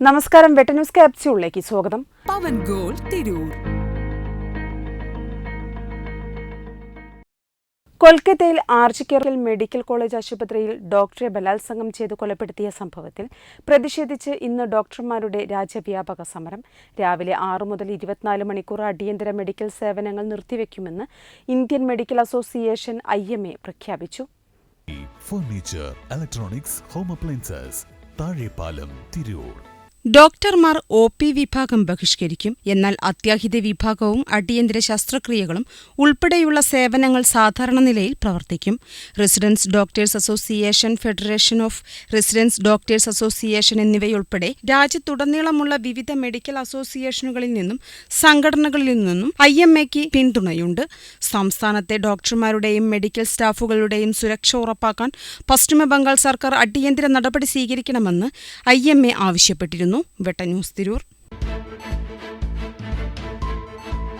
നമസ്കാരം വെട്ടന്യൂസ് ക്യാപ്സ്യൂളിലേക്ക് സ്വാഗതം. പവൻ ഗോൾ തിരൂർ. കൊൽക്കത്തയിൽ ആർജിക്കറിൽ മെഡിക്കൽ കോളേജ് ആശുപത്രിയിൽ ഡോക്ടറെ ബലാത്സംഗം ചെയ്ത് കൊലപ്പെടുത്തിയ സംഭവത്തിൽ പ്രതിഷേധിച്ച് ഇന്ന് ഡോക്ടർമാരുടെ രാജ്യവ്യാപക സമരം. രാവിലെ ആറ് മുതൽ ഇരുപത്തിനാല് മണിക്കൂർ അടിയന്തര മെഡിക്കൽ സേവനങ്ങൾ നിർത്തിവെക്കുമെന്ന് ഇന്ത്യൻ മെഡിക്കൽ അസോസിയേഷൻ ഐ പ്രഖ്യാപിച്ചു. Furniture electronics home appliances Thazhepalam Tirur ഡോക്ടർമാർ ഒ പി വിഭാഗം ബഹിഷ്കരിക്കും. എന്നാൽ അത്യാഹിത വിഭാഗവും അടിയന്തര ശസ്ത്രക്രിയകളും ഉൾപ്പെടെയുള്ള സേവനങ്ങൾ സാധാരണ നിലയിൽ പ്രവർത്തിക്കും. Residents doctors association federation of residents doctors association എന്നിവയുൾപ്പെടെ രാജ്യത്തുടനീളമുള്ള വിവിധ മെഡിക്കൽ അസോസിയേഷനുകളിൽ നിന്നും സംഘടനകളിൽ നിന്നും ഐ എം എക്ക് പിന്തുണയുണ്ട്. സംസ്ഥാനത്തെ ഡോക്ടർമാരുടെയും മെഡിക്കൽ സ്റ്റാഫുകളുടെയും സുരക്ഷ ഉറപ്പാക്കാൻ പശ്ചിമബംഗാൾ സർക്കാർ അടിയന്തര നടപടി സ്വീകരിക്കണമെന്ന് ഐ എം എ ആവശ്യപ്പെട്ടിരുന്നു. വെട്ട ന്യൂസ് തിരൂർ.